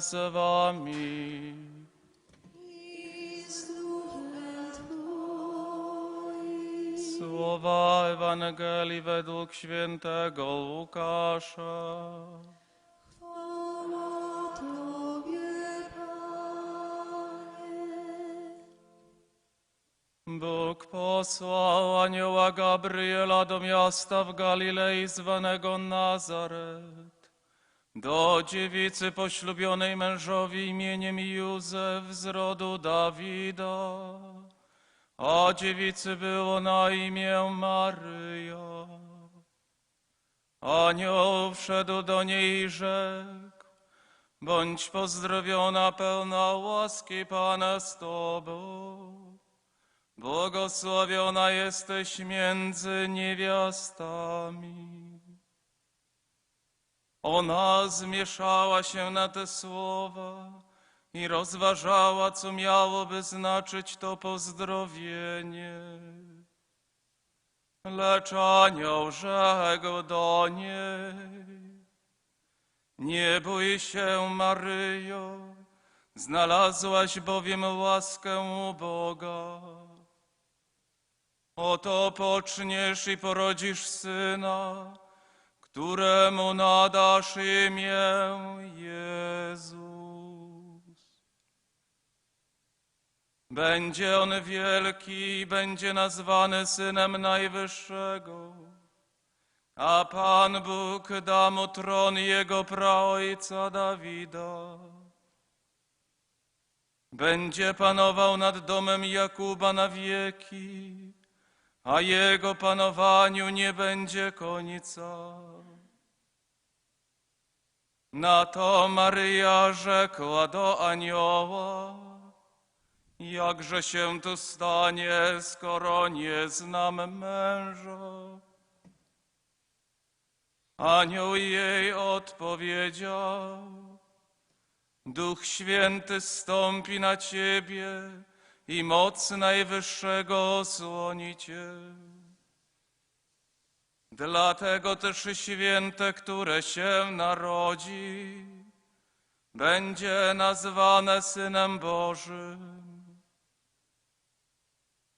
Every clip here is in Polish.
z wami. Słowa Ewangelii według świętego Łukasza. Bóg posłał anioła Gabriela do miasta w Galilei zwanego Nazaret, do dziewicy poślubionej mężowi imieniem Józef z rodu Dawida, a dziewicy było na imię Maryja. Anioł wszedł do niej i rzekł, bądź pozdrowiona pełna łaski Pana z Tobą. Błogosławiona jesteś między niewiastami. Ona zmieszała się na te słowa i rozważała, co miałoby znaczyć to pozdrowienie. Lecz anioł rzekł do niej, nie bój się, Maryjo, znalazłaś bowiem łaskę u Boga. Oto poczniesz i porodzisz syna, któremu nadasz imię Jezus. Będzie on wielki i będzie nazwany synem Najwyższego, a Pan Bóg da mu tron jego praojca Dawida. Będzie panował nad domem Jakuba na wieki, a jego panowaniu nie będzie końca. Na to Maryja rzekła do anioła, jakże się tu stanie, skoro nie znam męża. Anioł jej odpowiedział, Duch Święty stąpi na ciebie i moc Najwyższego osłoni cię. Dlatego też święte, które się narodzi, będzie nazwane Synem Bożym.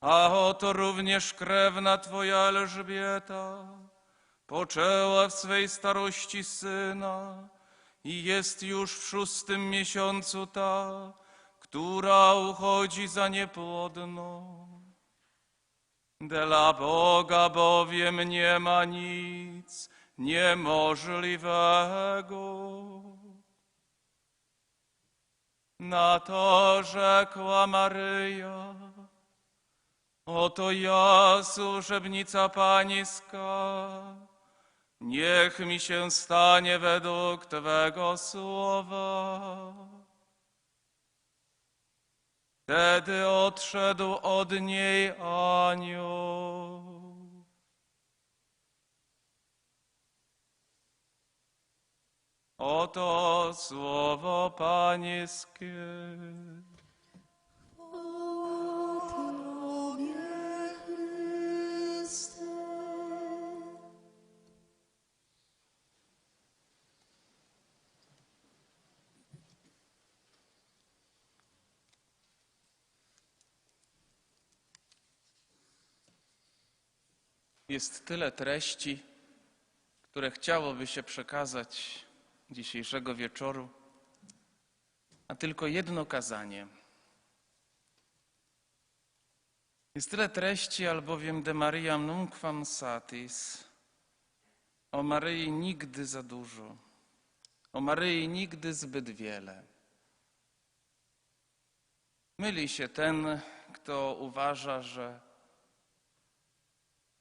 A oto również krewna Twoja Elżbieta poczęła w swej starości syna i jest już w szóstym miesiącu ta, która uchodzi za niepłodną. Dla Boga bowiem nie ma nic niemożliwego. Na to rzekła Maryja, oto ja, służebnica Pańska, niech mi się stanie według Twego słowa. Wtedy odszedł od niej anioł. Oto słowo Pańskie. Jest tyle treści, które chciałoby się przekazać dzisiejszego wieczoru, a tylko jedno kazanie. Jest tyle treści, albowiem de Mariam nunquam satis. O Maryi nigdy za dużo. O Maryi nigdy zbyt wiele. Myli się ten, kto uważa, że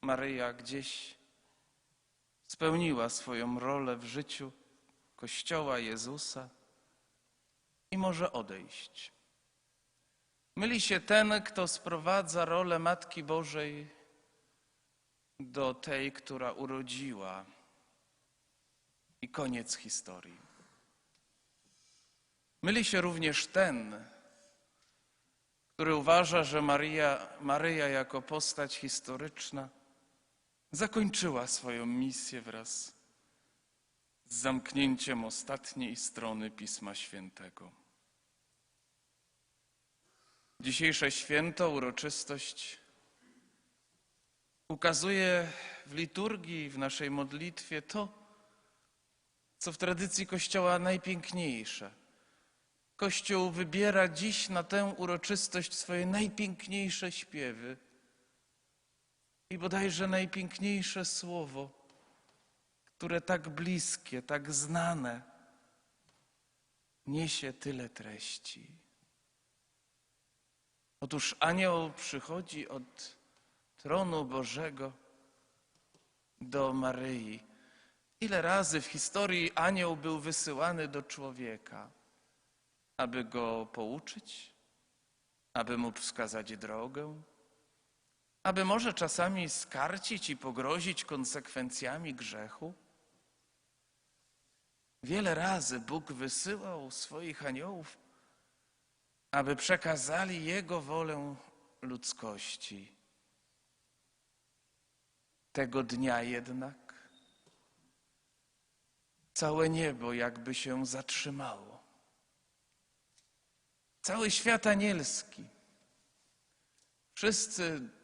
Maryja gdzieś spełniła swoją rolę w życiu Kościoła Jezusa i może odejść. Myli się ten, kto sprowadza rolę Matki Bożej do tej, która urodziła. I koniec historii. Myli się również ten, który uważa, że Maryja jako postać historyczna zakończyła swoją misję wraz z zamknięciem ostatniej strony Pisma Świętego. Dzisiejsze święto, uroczystość ukazuje w liturgii, w naszej modlitwie to, co w tradycji Kościoła najpiękniejsze. Kościół wybiera dziś na tę uroczystość swoje najpiękniejsze śpiewy i bodajże najpiękniejsze słowo, które tak bliskie, tak znane, niesie tyle treści. Otóż anioł przychodzi od tronu Bożego do Maryi. Ile razy w historii anioł był wysyłany do człowieka, aby go pouczyć, aby mu wskazać drogę, aby może czasami skarcić i pogrozić konsekwencjami grzechu? Wiele razy Bóg wysyłał swoich aniołów, aby przekazali Jego wolę ludzkości. Tego dnia jednak całe niebo jakby się zatrzymało. Cały świat anielski, wszyscy,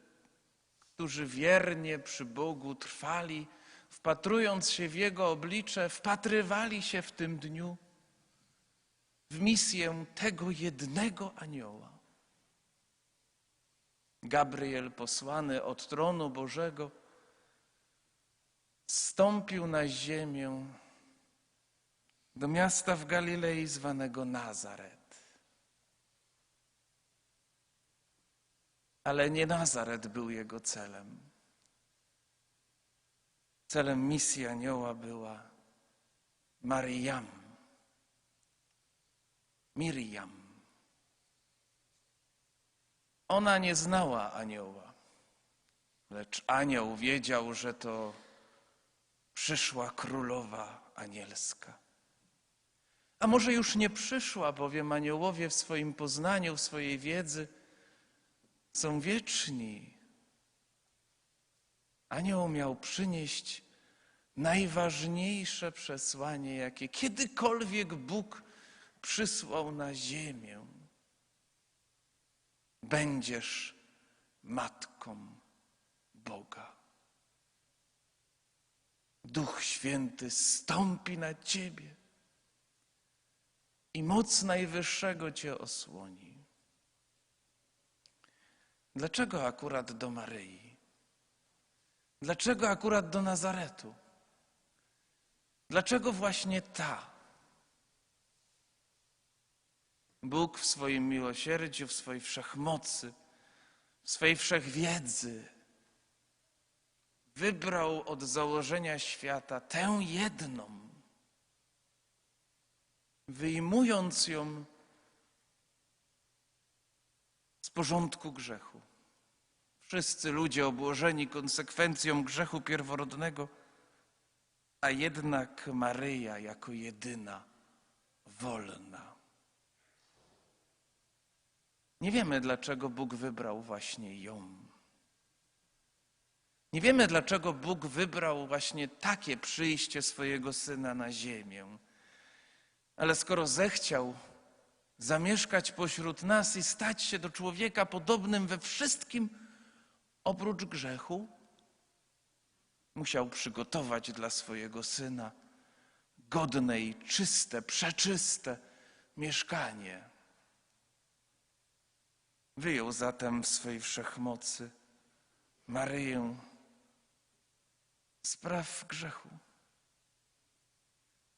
którzy wiernie przy Bogu trwali, wpatrując się w Jego oblicze, wpatrywali się w tym dniu w misję tego jednego anioła. Gabriel, posłany od tronu Bożego, stąpił na ziemię do miasta w Galilei zwanego Nazaret. Ale nie Nazaret był jego celem. Celem misji anioła była Maryjam, Miriam. Ona nie znała anioła, lecz anioł wiedział, że to przyszła królowa anielska. A może już nie przyszła, bowiem aniołowie w swoim poznaniu, w swojej wiedzy są wieczni. Anioł miał przynieść najważniejsze przesłanie, jakie kiedykolwiek Bóg przysłał na ziemię. Będziesz matką Boga. Duch Święty stąpi na ciebie i moc Najwyższego cię osłoni. Dlaczego akurat do Maryi? Dlaczego akurat do Nazaretu? Dlaczego właśnie ta? Bóg w swoim miłosierdziu, w swojej wszechmocy, w swojej wszechwiedzy wybrał od założenia świata tę jedną, wyjmując ją z porządku grzechu. Wszyscy ludzie obłożeni konsekwencją grzechu pierworodnego, a jednak Maryja jako jedyna wolna. Nie wiemy, dlaczego Bóg wybrał właśnie ją. Nie wiemy, dlaczego Bóg wybrał właśnie takie przyjście swojego syna na ziemię. Ale skoro zechciał zamieszkać pośród nas i stać się do człowieka podobnym we wszystkim oprócz grzechu, musiał przygotować dla swojego syna godne i czyste, przeczyste mieszkanie. Wyjął zatem w swej wszechmocy Maryję z praw grzechu.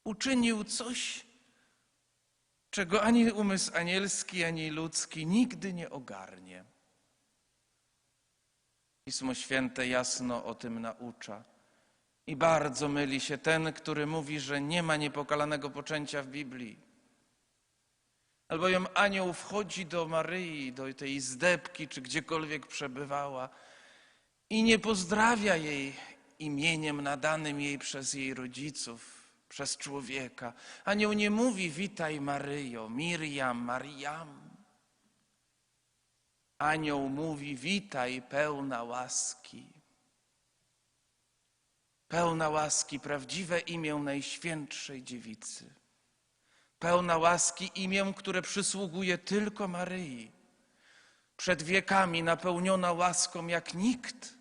Uczynił coś, czego ani umysł anielski, ani ludzki nigdy nie ogarnie. Pismo Święte jasno o tym naucza. I bardzo myli się ten, który mówi, że nie ma niepokalanego poczęcia w Biblii. Albowiem anioł wchodzi do Maryi, do tej izdebki, czy gdziekolwiek przebywała i nie pozdrawia jej imieniem nadanym jej przez jej rodziców, przez człowieka. Anioł nie mówi witaj Maryjo, Miriam, Mariam. Anioł mówi witaj pełna łaski. Pełna łaski, prawdziwe imię Najświętszej Dziewicy. Pełna łaski imię, które przysługuje tylko Maryi. Przed wiekami napełniona łaską jak nikt.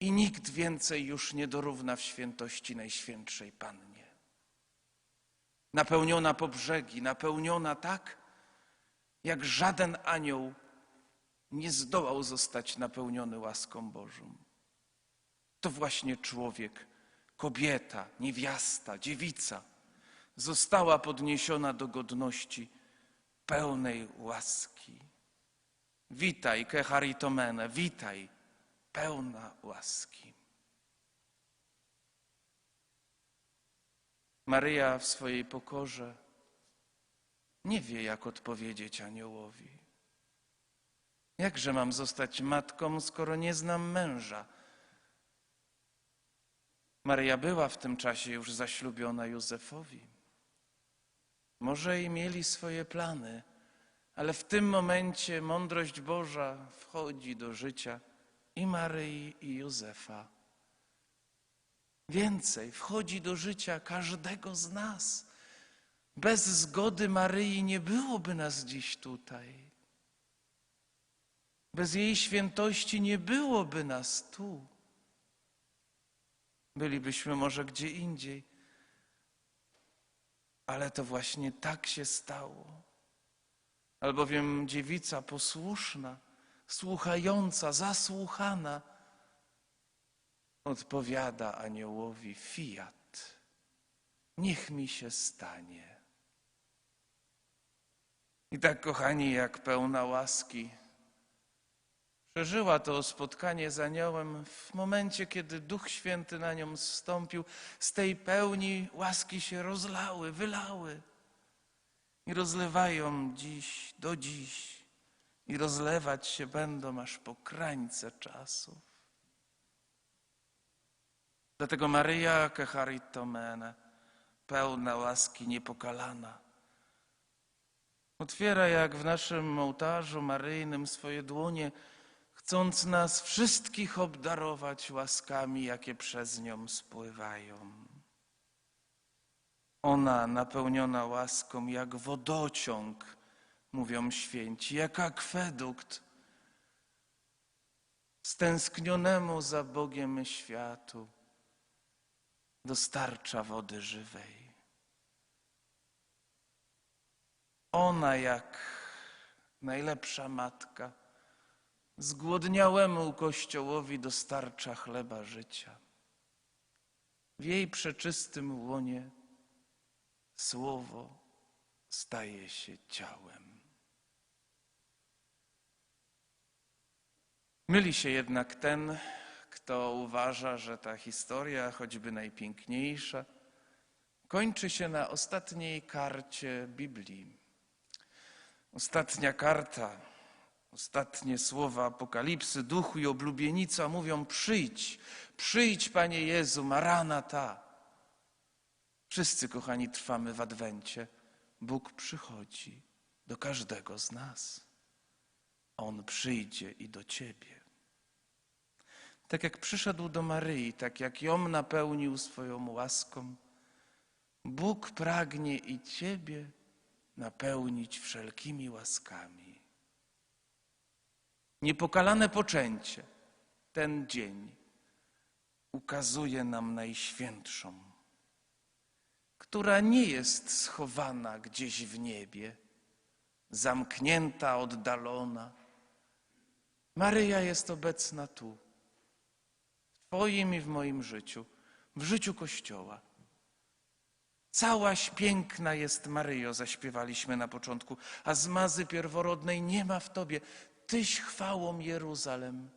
I nikt więcej już nie dorówna w świętości Najświętszej Pannie. Napełniona po brzegi, napełniona tak, jak żaden anioł nie zdołał zostać napełniony łaską Bożą. To właśnie człowiek, kobieta, niewiasta, dziewica została podniesiona do godności pełnej łaski. Witaj, Kecharitomene, witaj, pełna łaski. Maryja w swojej pokorze nie wie, jak odpowiedzieć aniołowi. Jakże mam zostać matką, skoro nie znam męża? Maryja była w tym czasie już zaślubiona Józefowi. Może i mieli swoje plany, ale w tym momencie mądrość Boża wchodzi do życia i Maryi, i Józefa. Więcej, wchodzi do życia każdego z nas. Bez zgody Maryi nie byłoby nas dziś tutaj. Bez jej świętości nie byłoby nas tu. Bylibyśmy może gdzie indziej. Ale to właśnie tak się stało. Albowiem dziewica posłuszna, słuchająca, zasłuchana, odpowiada aniołowi: Fiat, niech mi się stanie. I tak, kochani, jak pełna łaski, przeżyła to spotkanie z aniołem w momencie, kiedy Duch Święty na nią zstąpił. Z tej pełni łaski się rozlały, wylały i rozlewają dziś, do dziś i rozlewać się będą aż po krańce czasów. Dlatego Maryja Kecharitomene, pełna łaski niepokalana, otwiera jak w naszym ołtarzu maryjnym swoje dłonie, chcąc nas wszystkich obdarować łaskami, jakie przez nią spływają. Ona napełniona łaską jak wodociąg, mówią święci, jak akwedukt, stęsknionemu za Bogiem światu dostarcza wody żywej. Ona jak najlepsza matka zgłodniałemu Kościołowi dostarcza chleba życia. W jej przeczystym łonie słowo staje się ciałem. Myli się jednak ten, kto uważa, że ta historia, choćby najpiękniejsza, kończy się na ostatniej karcie Biblii. Ostatnia karta, ostatnie słowa Apokalipsy, duchu i oblubienica mówią: Przyjdź, przyjdź, Panie Jezu, Maranata. Wszyscy, kochani, trwamy w Adwencie. Bóg przychodzi do każdego z nas. On przyjdzie i do Ciebie. Tak jak przyszedł do Maryi, tak jak ją napełnił swoją łaską, Bóg pragnie i Ciebie napełnić wszelkimi łaskami. Niepokalane poczęcie, ten dzień ukazuje nam Najświętszą, która nie jest schowana gdzieś w niebie, zamknięta, oddalona. Maryja jest obecna tu, w Twoim i w moim życiu, w życiu Kościoła. Całaś piękna jest Maryjo, zaśpiewaliśmy na początku, a zmazy pierworodnej nie ma w Tobie. Tyś chwałą Jeruzalem,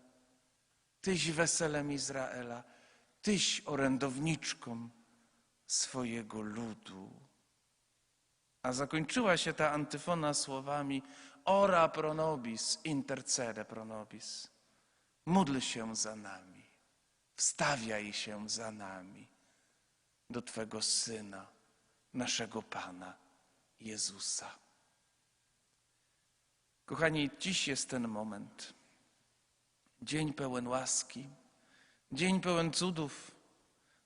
Tyś weselem Izraela, Tyś orędowniczką swojego ludu. A zakończyła się ta antyfona słowami Ora pro nobis, intercede pro nobis. Módl się za nami, wstawiaj się za nami do Twego Syna, naszego Pana Jezusa. Kochani, dziś jest ten moment. Dzień pełen łaski, dzień pełen cudów.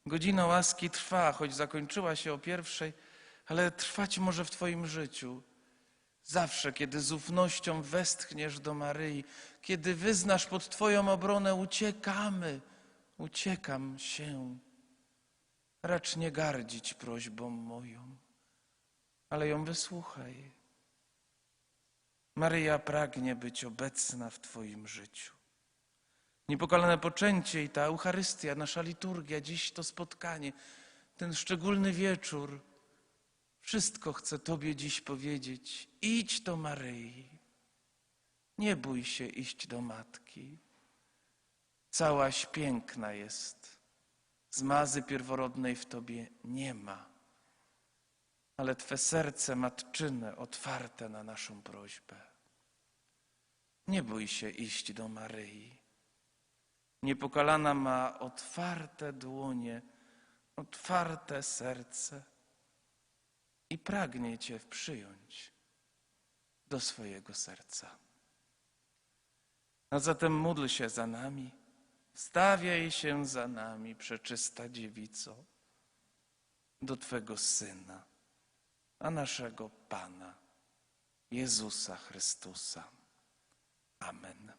Godzina łaski trwa, choć zakończyła się o pierwszej, ale trwać może w Twoim życiu. Zawsze, kiedy z ufnością westchniesz do Maryi, kiedy wyznasz pod Twoją obronę, uciekamy, uciekam się. Racz nie gardzić prośbą moją, ale ją wysłuchaj. Maryja pragnie być obecna w Twoim życiu. Niepokalane poczęcie i ta Eucharystia, nasza liturgia, dziś to spotkanie, ten szczególny wieczór, wszystko chcę Tobie dziś powiedzieć. Idź do Maryi. Nie bój się iść do Matki. Całaś piękna jest. Zmazy pierworodnej w Tobie nie ma. Ale Twe serce matczyne otwarte na naszą prośbę. Nie bój się iść do Maryi. Niepokalana ma otwarte dłonie, otwarte serce i pragnie Cię przyjąć do swojego serca. A zatem módl się za nami, stawiaj się za nami, przeczysta dziewico, do Twego Syna, a naszego Pana, Jezusa Chrystusa. Amen.